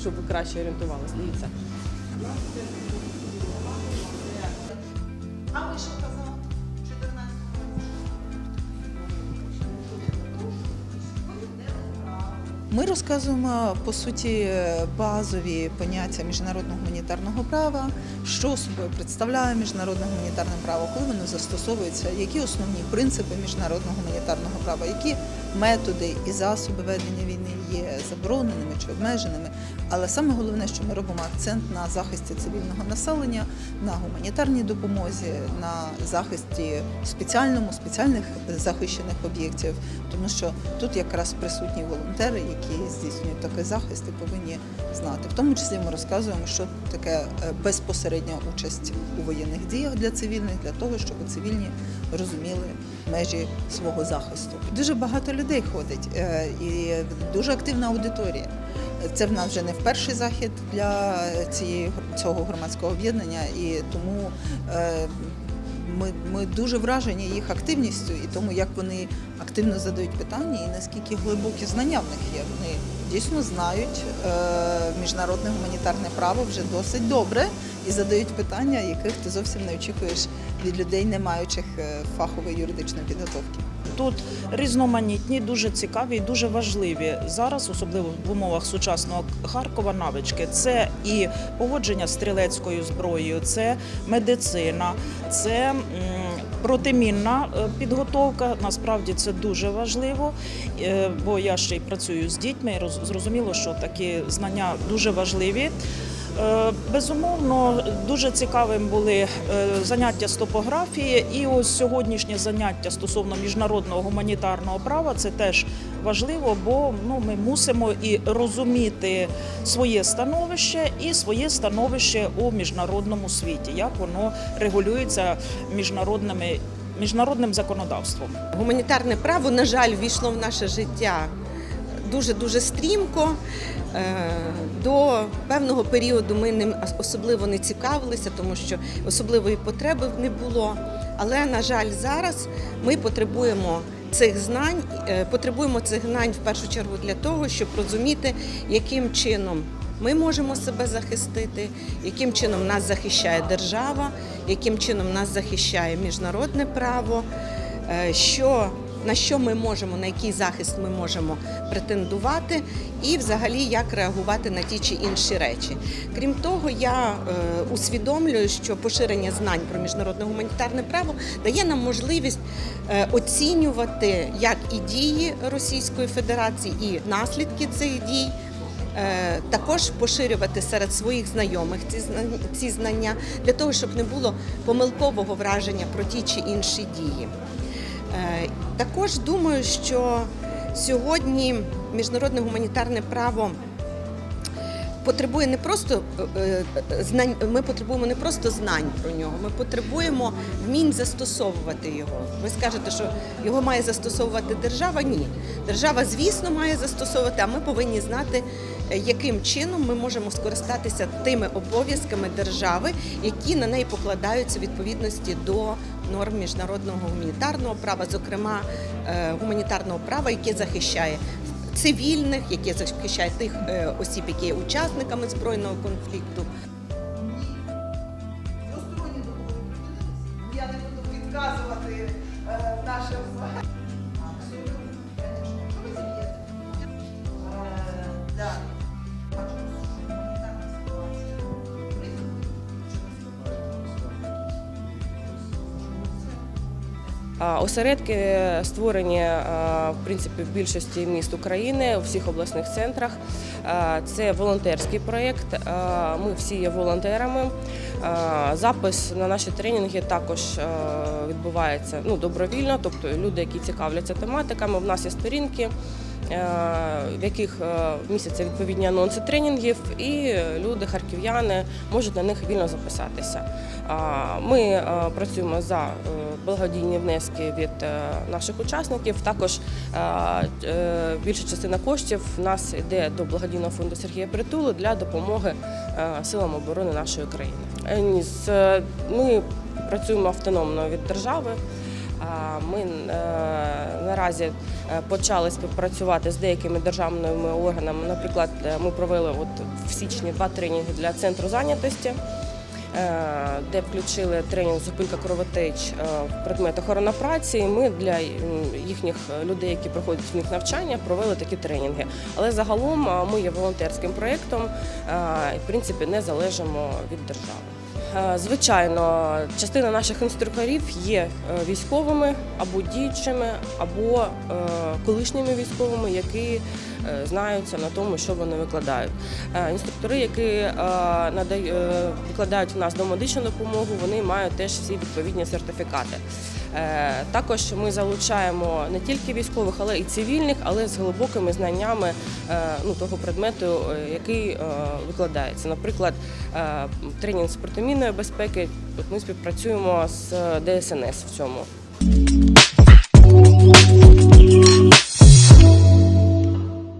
щоб ви краще орієнтувалися. Дивіться. А ви що казали? 14 Ми розказуємо по суті базові поняття міжнародного гуманітарного права, що собою представляє міжнародне гуманітарне право, коли воно застосовується, які основні принципи міжнародного гуманітарного права, які методи і засоби ведення війни є забороненими чи обмеженими. Але саме головне, що ми робимо акцент на захисті цивільного населення, на гуманітарній допомозі, на захисті спеціальному, спеціальних захищених об'єктів, тому що тут якраз присутні волонтери, які здійснюють такий захист і повинні знати. В тому числі ми розказуємо, що таке е, безпосередня участь у воєнних діях для цивільних, для того, щоб цивільні розуміли межі свого захисту. Дуже багато людей ходить е, і дуже активна аудиторія. Це в нас вже не перший захід для цієї цього громадського об'єднання, і тому е, ми, ми дуже вражені їх активністю і тому, як вони активно задають питання, і наскільки глибокі знання в них є. Вони дійсно знають е, міжнародне гуманітарне право вже досить добре і задають питання, яких ти зовсім не очікуєш від людей, не маючих е, фахової юридичної підготовки. Тут різноманітні, дуже цікаві і дуже важливі зараз, особливо в умовах сучасного Харкова, навички. Це і поводження стрілецькою зброєю, це медицина, це протимінна е, підготовка. Насправді це дуже важливо, е, бо я ще й працюю з дітьми. і Зрозуміло, що такі знання дуже важливі. Е, Безумовно, дуже цікавим були е, заняття з топографії, і ось сьогоднішнє заняття стосовно міжнародного гуманітарного права це теж важливо, бо ну ми мусимо і розуміти своє становище і своє становище у міжнародному світі, як воно регулюється міжнародними міжнародним законодавством. Гуманітарне право, на жаль, війшло в наше життя дуже-дуже стрімко. Е, До певного періоду ми ним особливо не цікавилися, тому що особливої потреби не було. Але, на жаль, зараз ми потребуємо цих знань, е, потребуємо цих знань в першу чергу для того, щоб розуміти, яким чином ми можемо себе захистити, яким чином нас захищає держава, яким чином нас захищає міжнародне право, е, що, на що ми можемо, на який захист ми можемо претендувати, і взагалі як реагувати на ті чи інші речі. Крім того, я е, усвідомлюю, що поширення знань про міжнародне гуманітарне право дає нам можливість е, оцінювати як і дії Російської Федерації, і наслідки цих дій. Е, Також поширювати серед своїх знайомих ці знання для того, щоб не було помилкового враження про ті чи інші дії. Е, Також думаю, що сьогодні міжнародне гуманітарне право потребує не просто е, е, знань. Ми потребуємо не просто знань про нього. Ми потребуємо вмінь застосовувати його. Ви скажете, що його має застосовувати держава? Ні, держава, звісно, має застосовувати. А ми повинні знати, е, яким чином ми можемо скористатися тими обов'язками держави, які на неї покладаються в відповідності до норм міжнародного гуманітарного права, зокрема гуманітарного права, яке захищає цивільних, які захищають тих е, осіб, які є учасниками збройного конфлікту. Я не буду відказувати е, нашим. Осередки створені в принципі в більшості міст України у всіх обласних центрах. Це волонтерський проєкт. Ми всі є волонтерами. Запис на наші тренінги також відбувається ну, добровільно, тобто люди, які цікавляться тематиками. В нас є сторінки. Е, В яких е, містяться відповідні анонси тренінгів, і люди, харків'яни, можуть на них вільно записатися. Ми е, працюємо за благодійні внески від наших учасників. Також більша частина коштів в нас йде до благодійного фонду Сергія Притулу для допомоги силам оборони нашої країни. Ми працюємо автономно від держави. Ми е, наразі е, почали співпрацювати з деякими державними органами. Наприклад, е, ми провели от в січні два тренінги для центру зайнятості. Де включили тренінг зупинка кровотеч в предмет охорона праці. І ми для їхніх людей, які проходять в них навчання, провели такі тренінги. Але загалом ми є волонтерським проєктом і в принципі не залежимо від держави. Е, Звичайно, частина наших інструкторів є е, військовими або діючими, або е, колишніми військовими, які знаються на тому, що вони викладають. Е, Інструктори, які е, е, викладають у нас домедичну допомогу, вони мають теж всі відповідні сертифікати. Е, Також ми залучаємо не тільки військових, але і цивільних, але з глибокими знаннями е, ну, того предмету, е, який е, викладається. Наприклад, е, тренінг з протимінної безпеки. Ми співпрацюємо з ДСНС в цьому.